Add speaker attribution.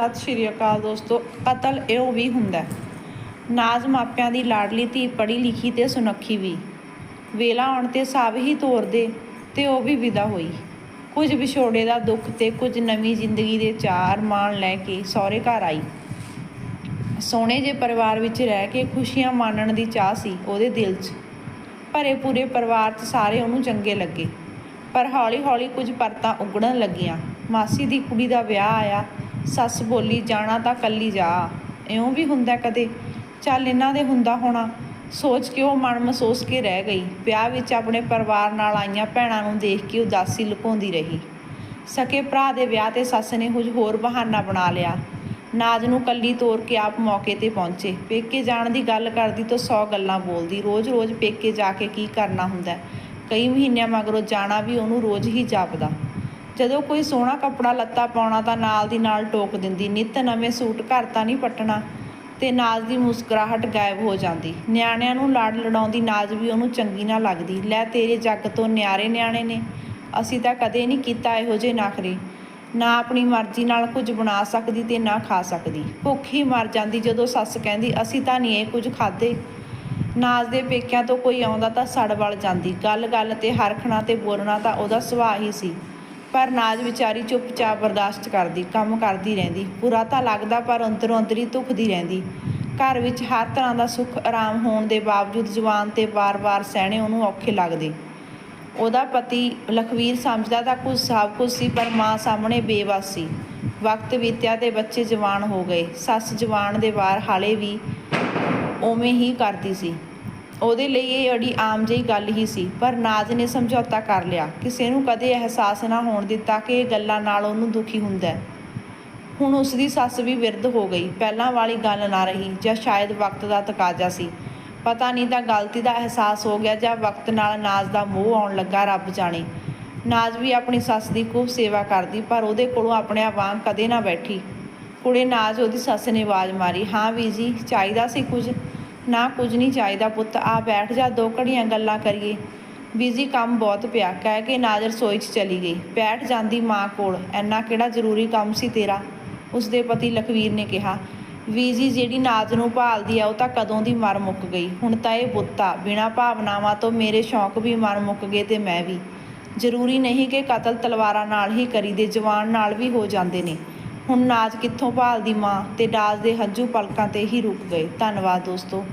Speaker 1: ਸਤਿ ਸ਼੍ਰੀ ਅਕਾਲ ਦੋਸਤੋ, ਕਤਲ ਇਹੋ ਵੀ ਹੁੰਦਾ। ਨਾਜ਼ ਮਾਪਿਆਂ ਦੀ ਲਾਡਲੀ ਧੀ ਪੜ੍ਹੀ ਲਿਖੀ ਤੇ ਸੁਨੱਖੀ ਵੀ। ਵੇਲਾ ਆਉਣ ਤੇ ਸਭ ਹੀ ਤੋਰਦੇ ਤੇ ਉਹ ਵੀ ਵਿਦਾ ਹੋਈ। ਕੁਝ ਵਿਛੋੜੇ ਦਾ ਦੁੱਖ ਤੇ ਕੁਝ ਨਵੀਂ ਜ਼ਿੰਦਗੀ ਦੇ ਚਾਰ ਮਾਣ ਲੈ ਕੇ ਸਹੁਰੇ ਘਰ ਆਈ। ਸੋਹਣੇ ਜੇ ਪਰਿਵਾਰ ਵਿੱਚ ਰਹਿ ਕੇ ਖੁਸ਼ੀਆਂ ਮਾਣਨ ਦੀ ਚਾਹ ਸੀ ਉਹਦੇ ਦਿਲ 'ਚ। ਭਰੇ ਪੂਰੇ ਪਰਿਵਾਰ 'ਚ ਸਾਰੇ ਉਹਨੂੰ ਚੰਗੇ ਲੱਗੇ। ਪਰ ਹੌਲੀ-ਹੌਲੀ ਕੁਝ ਪਰਤਾਂ ਉਗੜਨ ਲੱਗੀਆਂ। ਮਾਸੀ ਦੀ ਕੁੜੀ ਦਾ ਵਿਆਹ ਆਇਆ ਸੱਸ ਬੋਲੀ, ਜਾਣਾ ਤਾਂ ਕੱਲੀ ਜਾ। ਇਉਂ ਵੀ ਹੁੰਦਾ ਕਦੇ। ਚੱਲ ਇਹਨਾਂ ਦੇ ਹੁੰਦਾ ਹੋਣਾ। ਸੋਚ ਕੇ ਉਹ ਮਨ ਮਹਿਸੂਸ ਕੇ ਰਹਿ ਗਈ। ਵਿਆਹ ਵਿੱਚ ਆਪਣੇ ਪਰਿਵਾਰ ਨਾਲ ਆਈਆਂ ਭੈਣਾਂ ਨੂੰ ਦੇਖ ਕੇ ਉਦਾਸੀ ਲੁਕਾਉਂਦੀ ਰਹੀ। ਸਕੇ ਭਰਾ ਦੇ ਵਿਆਹ ਤੇ ਸੱਸ ਨੇ ਕੁਝ ਹੋਰ ਬਹਾਨਾ ਬਣਾ ਲਿਆ। ਨਾਜ ਨੂੰ ਕੱਲੀ ਤੋਰ ਕੇ ਆਪ ਮੌਕੇ ਤੇ ਪਹੁੰਚੇ। ਪੇਕੇ ਜਾਣ ਦੀ ਗੱਲ ਕਰਦੀ ਤਾਂ 100 ਗੱਲਾਂ ਬੋਲਦੀ। ਰੋਜ਼-ਰੋਜ਼ ਪੇਕੇ ਜਾ ਕੇ ਕੀ ਕਰਨਾ ਹੁੰਦਾ? ਕਈ ਮਹੀਨਿਆਂ ਮਗਰੋਂ ਜਾਣਾ ਵੀ ਉਹਨੂੰ ਰੋਜ਼ ਹੀ ਜਾਪਦਾ। ਜਦੋਂ ਕੋਈ ਸੋਹਣਾ ਕੱਪੜਾ ਲੱਤਾ ਪਾਉਣਾ ਤਾਂ ਨਾਲ ਦੀ ਨਾਲ ਟੋਕ ਦਿੰਦੀ, ਨਿੱਤ ਨਵੇਂ ਸੂਟ ਘਰ ਤਾਂ ਨਹੀਂ ਪਟਣਾ। ਤੇ ਨਾਜ਼ ਦੀ ਮੁਸਕਰਾਹਟ ਗਾਇਬ ਹੋ ਜਾਂਦੀ। ਨਿਆਣਿਆਂ ਨੂੰ ਲਾਡ ਲੜਾਉਂਦੀ ਨਾਜ਼ ਵੀ ਉਹਨੂੰ ਚੰਗੀ ਨਾ ਲੱਗਦੀ। ਲੈ ਤੇਰੇ ਜੱਗ ਤੋਂ ਨਿਆਰੇ ਨਿਆਣੇ ਨੇ। ਅਸੀਂ ਤਾਂ ਕਦੇ ਨਹੀਂ ਕੀਤਾ ਇਹੋ ਜਿਹੇ ਨਖਰੇ। ਨਾ ਆਪਣੀ ਮਰਜ਼ੀ ਨਾਲ ਕੁਝ ਬਣਾ ਸਕਦੀ ਤੇ ਨਾ ਖਾ ਸਕਦੀ। ਭੁੱਖ ਹੀ ਮਰ ਜਾਂਦੀ ਜਦੋਂ ਸੱਸ ਕਹਿੰਦੀ, ਅਸੀਂ ਤਾਂ ਨਹੀਂ ਇਹ ਕੁਝ ਖਾਦੇ ਨਾਜ਼ ਦੇ ਪੇਕਿਆਂ ਤੋਂ ਕੋਈ ਆਉਂਦਾ ਤਾਂ ਸੜ ਵਲ ਜਾਂਦੀ। ਗੱਲ-ਗੱਲ ਤੇ ਹਰਖਣਾ ਤੇ ਬੋਲਣਾ ਤਾਂ ਉਹਦਾ ਸੁਭਾਅ ਹੀ ਸੀ। ਪਰ ਨਾਜ਼ ਵਿਚਾਰੀ ਚੁੱਪਚਾਪ ਬਰਦਾਸ਼ਤ ਕਰਦੀ, ਕੰਮ ਕਰਦੀ ਰਹਿੰਦੀ। ਬੁਰਾ ਤਾਂ ਲੱਗਦਾ ਪਰ ਅੰਦਰੋਂ ਅੰਦਰੀ ਧੁਖਦੀ ਰਹਿੰਦੀ। ਘਰ ਵਿੱਚ ਹਰ ਤਰ੍ਹਾਂ ਦਾ ਸੁੱਖ ਆਰਾਮ ਹੋਣ ਦੇ ਬਾਵਜੂਦ ਜਵਾਨ ਤੇ ਵਾਰ-ਵਾਰ ਸਹਿਣੇ ਉਹਨੂੰ ਔਖੇ ਲੱਗਦੇ। ਉਹਦਾ ਪਤੀ ਲਖਵੀਰ ਸਮਝਦਾ ਤਾਂ ਕੁਝ ਸਭ ਕੁਝ ਸੀ, ਪਰ ਮਾਂ ਸਾਹਮਣੇ ਬੇਵਸ। ਸੀ ਵਕਤ ਬੀਤਿਆ ਤੇ ਬੱਚੇ ਜਵਾਨ ਹੋ ਗਏ। ਸੱਸ ਜਵਾਨ ਦੇ ਵਾਰ ਹਾਲੇ ਵੀ ਉਵੇਂ ਹੀ ਕਰਦੀ ਸੀ। ਉਹਦੇ ਲਈ ਇਹ ਅੜੀ ਆਮ ਜਿਹੀ ਗੱਲ ਹੀ ਸੀ, ਪਰ ਨਾਜ਼ ਨੇ ਸਮਝੌਤਾ ਕਰ ਲਿਆ। ਕਿਸੇ ਨੂੰ ਕਦੇ ਅਹਿਸਾਸ ਨਾ ਹੋਣ ਦਿੱਤਾ ਕਿ ਇਹ ਗੱਲਾਂ ਨਾਲ ਉਹਨੂੰ ਦੁਖੀ ਹੁੰਦਾ ਹੁਣ ਉਸ ਦੀ ਸੱਸ ਵੀ ਵਿਰਧ ਹੋ ਗਈ। ਪਹਿਲਾਂ ਵਾਲੀ ਗੱਲ ਨਾ ਰਹੀ, ਜਾਂ ਸ਼ਾਇਦ ਵਕਤ ਦਾ ਤਕਾਜ਼ਾ ਸੀ। ਪਤਾ ਨਹੀਂ ਤਾਂ ਗਲਤੀ ਦਾ ਅਹਿਸਾਸ ਹੋ ਗਿਆ ਜਾਂ ਵਕਤ ਨਾਲ ਨਾਜ਼ ਦਾ ਮੋਹ ਆਉਣ ਲੱਗਾ ਰੱਬ ਜਾਣੇ। ਨਾਜ਼ ਵੀ ਆਪਣੀ ਸੱਸ ਦੀ ਖੂਬ ਸੇਵਾ ਕਰਦੀ, ਪਰ ਉਹਦੇ ਕੋਲੋਂ ਆਪਣੇ ਆਪ ਵਾਂਗ ਕਦੇ ਨਾ ਬੈਠੀ। ਕੁੜੇ ਨਾਜ਼ ਉਹਦੀ ਸੱਸ ਨੇ ਆਵਾਜ਼ ਮਾਰੀ, ਹਾਂ ਵੀ ਜੀ, ਚਾਹੀਦਾ ਸੀ ਕੁਝ? ਨਾ ਕੁਝ ਨਹੀਂ ਚਾਹੀਦਾ ਪੁੱਤ ਆ ਬੈਠ ਜਾ, ਦੋ ਘੜੀਆਂ ਗੱਲਾਂ ਕਰੀਏ। ਬੀਜੀ ਕੰਮ ਬਹੁਤ ਪਿਆ, ਕਹਿ ਕੇ ਨਾਜ਼ ਰਸੋਈ 'ਚ ਚਲੀ ਗਈ। ਬੈਠ ਜਾਂਦੀ ਮਾਂ ਕੋਲ ਐਨਾ ਕਿਹੜਾ ਜ਼ਰੂਰੀ ਕੰਮ ਸੀ ਤੇਰਾ? ਉਸਦੇ ਪਤੀ ਲਖਵੀਰ ਨੇ ਕਿਹਾ ਵੀਜੀ ਜਿਹੜੀ ਨਾਜ਼ ਨੂੰ ਭਾਲਦੀ ਆ, ਉਹ ਤਾਂ ਕਦੋਂ ਦੀ ਮਰ ਮੁੱਕ ਗਈ? ਹੁਣ ਤਾਂ ਇਹ ਬੁੱਤਾ, ਬਿਨਾ ਭਾਵਨਾਵਾਂ ਤੋਂ ਮੇਰੇ ਸ਼ੌਂਕ ਵੀ ਮਰ ਮੁੱਕ ਗਏ ਤੇ ਮੈਂ ਵੀ। ਜ਼ਰੂਰੀ ਨਹੀਂ ਕਿ ਕਤਲ ਤਲਵਾਰਾਂ ਨਾਲ ਹੀ ਕਰੀਦੇ ਜਵਾਨ ਨਾਲ ਵੀ ਹੋ ਜਾਂਦੇ ਨੇ। ਹੁਣ ਨਾਜ਼ ਕਿੱਥੋਂ ਭਾਲਦੀ ਮਾਂ? ਤੇ ਨਾਜ਼ ਦੇ ਹੱਜੂ ਪਲਕਾਂ ਤੇ ਹੀ ਰੁਕ ਗਏ। ਧੰਨਵਾਦ ਦੋਸਤੋ।